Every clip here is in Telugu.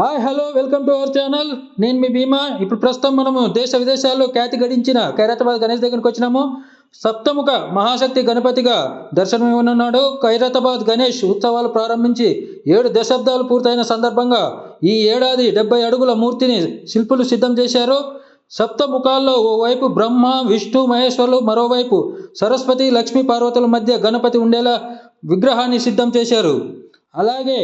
Hi hello welcome to our channel నేను మీ భీమా. ఇప్పుడు ప్రస్తుతం మనము దేశ విదేశాల్లో ఖ్యాతి గడించిన ఖైరతాబాద్ గణేష్ దగ్గరికి వచ్చినాము. సప్తముఖ మహాశక్తి గణపతిగా దర్శనం ఇవ్వనున్నాడు ఖైరతాబాద్ గణేష్ ఉత్సవాలు ప్రారంభించి ఏడు దశాబ్దాలు పూర్తయిన సందర్భంగా ఈ ఏడాది డెబ్బై అడుగుల మూర్తిని శిల్పులు సిద్ధం చేశారు. సప్తముఖాల్లో ఓవైపు బ్రహ్మ విష్ణు మహేశ్వరులు మరోవైపు సరస్వతి లక్ష్మీ పార్వతుల మధ్య గణపతి ఉండేలా విగ్రహాన్ని సిద్ధం చేశారు. అలాగే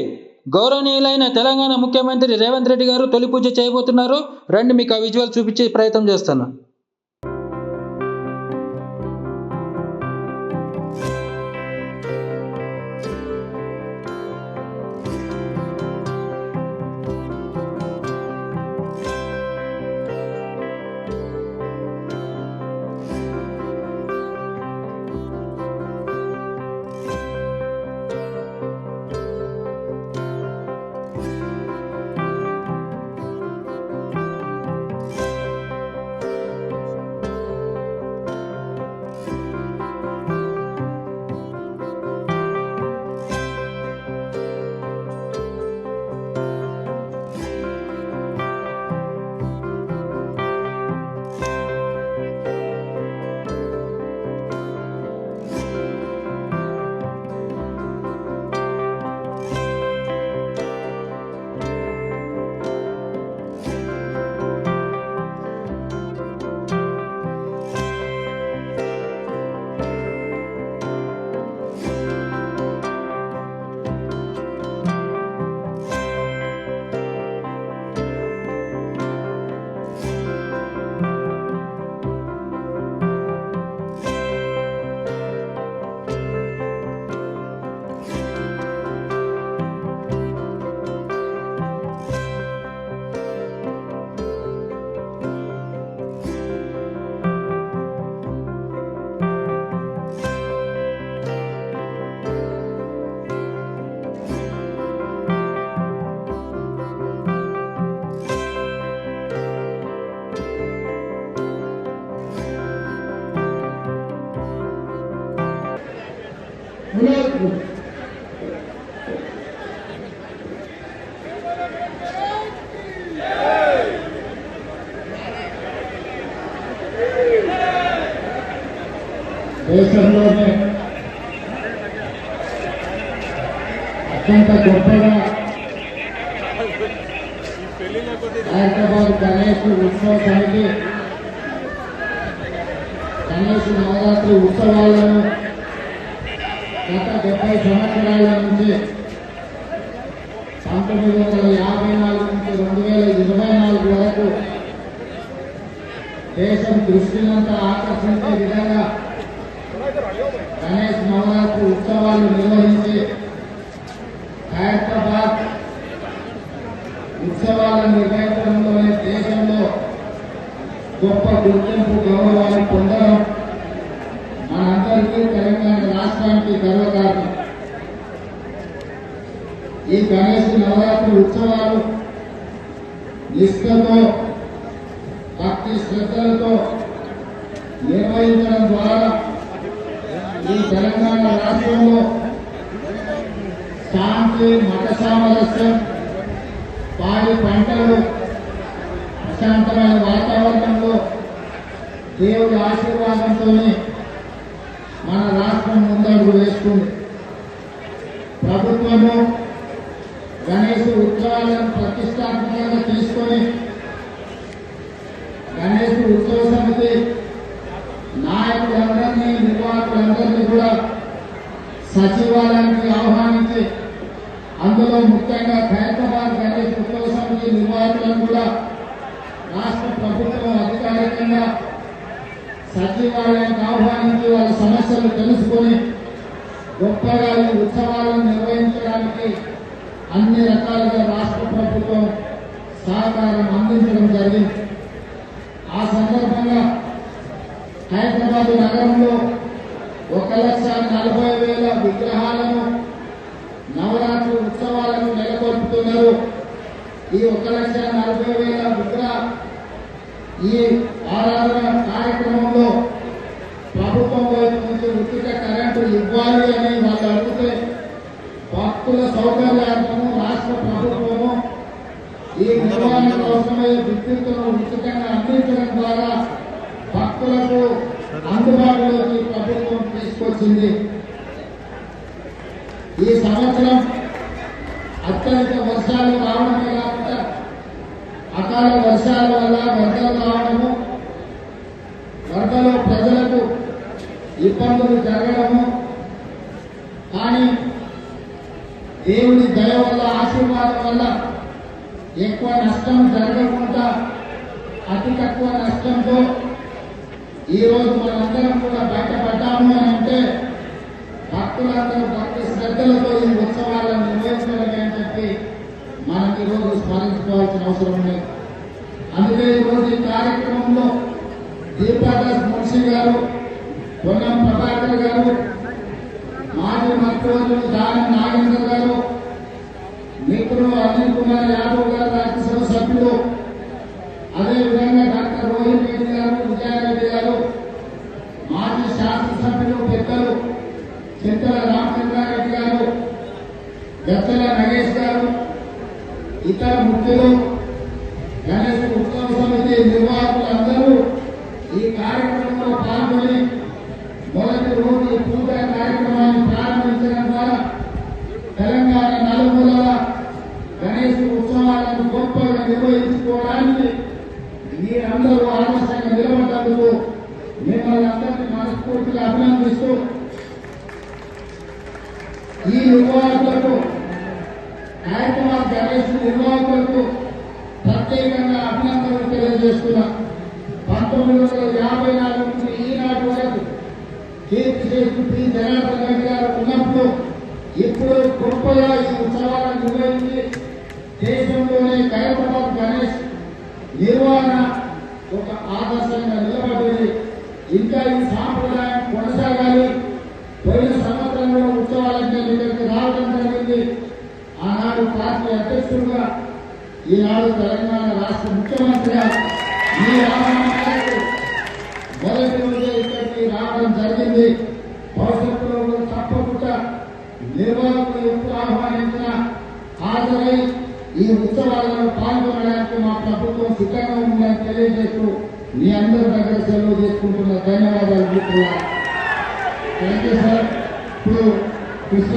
గౌరవనీయులైన తెలంగాణ ముఖ్యమంత్రి రేవంత్ రెడ్డి గారు తొలి పూజ చేయబోతున్నారు. రండి మీకు ఆ విజువల్ చూపించే ప్రయత్నం చేస్తాను. దేశంలోనే అత్యంత గొప్పగా హైదరాబాద్ గణేష్ ఉత్సవ సమితి గణేష్ నవరాత్రి ఉత్సవాలను గత డెబ్బై సంవత్సరాల నుంచి పంతొమ్మిది వందల యాభై నాలుగు నుంచి రెండు వేల ఇరవై నాలుగు వరకు దేశం దృష్టినంతా ఆకర్షించే విధంగా గణేష్ నవరాత్రి ఉత్సవాలు నిర్వహించి హైదరాబాద్ ఉత్సవాలను నిర్వహించడంలోనే దేశంలో గొప్ప గుర్తింపు గౌరవాన్ని పొందడం మనందరికీ తెలంగాణ రాష్ట్రానికి గర్వకారణం ఈ గణేష్ నవరాత్రి ఉత్సవాలు నిష్ఠతో భక్తి శ్రద్ధలతో నిర్వహించడం ద్వారా ఈ తెలంగాణ రాష్ట్రంలో శాంతి మత సామరస్యం పాడి పంటలు ప్రశాంతమైన వాతావరణంలో దేవుడి ఆశీర్వాదంతోనే మన రాష్ట్రం ముందడుగు వేస్తుంది. ప్రభుత్వము గణేష్ ప్రతిష్టాత్మకంగా తీసుకొని గణేష్ ఉత్సవ సమితి నాయకులందరినీ నిర్వాహకులందరినీ కూడా సచివాలయానికి ఆహ్వానించి అందులో ముఖ్యంగా ఖైరతాబాద్ గణేష్ ఉత్సవ సమితి నిర్వాహకులను కూడా రాష్ట్ర ప్రభుత్వం అధికారికంగా సచివాలయానికి ఆహ్వానించి వాళ్ళ సమస్యలు తెలుసుకొని గొప్పగా ఈ ఉత్సవాలను నిర్వహించడానికి అన్ని రకాల సహకారం అందించడం జరిగింది. ఆ సందర్భంగా హైదరాబాద్ నగరంలో ఒక లక్ష నలభై వేల విగ్రహాలను నవరాత్రి ఉత్సవాలను నెలకొల్పుతున్నారు. ఈ ఒక లక్ష నలభై వేల విగ్రహ ఈ ఆరాధన కార్యక్రమంలో ప్రభుత్వం వైపు నుంచి ఉచిత కరెంటు ఇవ్వాలి అని వాళ్ళు అడిగితే భక్తుల సౌకర్యార్థము రాష్ట్ర ప్రభుత్వము ఈ నిర్వహణ కోసమే విద్యుత్తును ఉచితంగా అందించడం ద్వారా భక్తులకు అందుబాటులోకి ప్రభుత్వం తీసుకొచ్చింది. ఈ సంవత్సరం అత్యంత వర్షాలు రావడమే కాకుండా అకాల వర్షాల వల్ల వరదలు రావడము వరదలు ప్రజలకు ఇబ్బందులు జరగడము కానీ దేవుడి దయ వల్ల ఎక్కువ నష్టం జరగకుండా అతి తక్కువ నష్టంతో ఈరోజు మనందరం కూడా బయటపడ్డాము అని అంటే భక్తులందరూ భక్తి శ్రద్ధలతో ఈ ఉత్సవాలను నిర్వహించడమే అని చెప్పి మనం ఈరోజు స్మరించుకోవాల్సిన అవసరం ఉంది. అందుకే ఈరోజు ఈ కార్యక్రమంలో దీపాదాస్ మున్షి గారు పొన్నం ప్రభాకర్ గారు మాజీ మంత్రులు దాని నాగేంద్ర గారు నిపుణులు అనిల్ కుమార్ యాదవ్ గారు రాజ్యసభ సభ్యులు అదేవిధంగా డాక్టర్ రోహిత్ రెడ్డి గారు విజయారెడ్డి గారు మాజీ శాసనసభ్యులు పెద్దలు చింతల రామచంద్రారెడ్డి గారు గచ్చల నగేష్ గారు ఇతర ముఖ్యులు గణేష్ ఉత్సవ సమితి నిర్వాహకులందరూ ఈ కార్యక్రమంలో పాల్గొన్నారు మొదటి రోజు ఈ పూజా కార్యక్రమాన్ని ప్రారంభించడం ద్వారా తెలంగాణ నలుమూలల గణేష్ ఉత్సవాలను గొప్పగా నిర్వహించుకోవడానికి మీరందరూ ఆదర్శంగా నిలబడ్డందుకు మిమ్మల్ని మనస్ఫూర్తిగా అభినందిస్తూ ఈ నిర్వాహకులకు నాయకుమార్ గణేష్ నిర్వాహకులకు ప్రత్యేకంగా అభినందనలు తెలియజేస్తున్నా. పంతొమ్మిది వందల యాభై నాలుగు నుంచి ఈనాటి వరకు కీర్తి చేసి పి. జనార్దన్ రెడ్డి గారు ఉన్నప్పుడు ఇప్పుడు గొప్పగా ఈ ఉత్సవాలను నిర్వహించి దేశంలోనే హైదరాబాద్ గణేష్ నిర్వహణ ఒక ఆదర్శంగా నిలబడి ఇంకా ఈ సాంప్రదాయం కొనసాగాలి. పోయిన సంవత్సరంలో ఉత్సవాలంటే మీ దగ్గరికి రావడం జరిగింది. ఆనాడు పార్టీ అధ్యక్షుడుగా ఈనాడు తెలంగాణ రాష్ట్ర ముఖ్యమంత్రిగా ఈ రామారావు మొదటి రోజే ఇక్కడికి రావడం జరిగింది. భవిష్యత్తులో కూడా తప్పకుండా నిర్వాహకులు ఎప్పుడు ఆహ్వానించిన హాజరై ఈ ఉత్సవాలలో పాల్గొనడానికి మా ప్రభుత్వం సిద్ధంగా ఉందని తెలియజేస్తూ మీ అందరి దగ్గర సెలవు తీసుకుంటున్న ధన్యవాదాలు మిత్రులు థ్యాంక్ యూ సార్ ఇప్పుడు కృష్ణ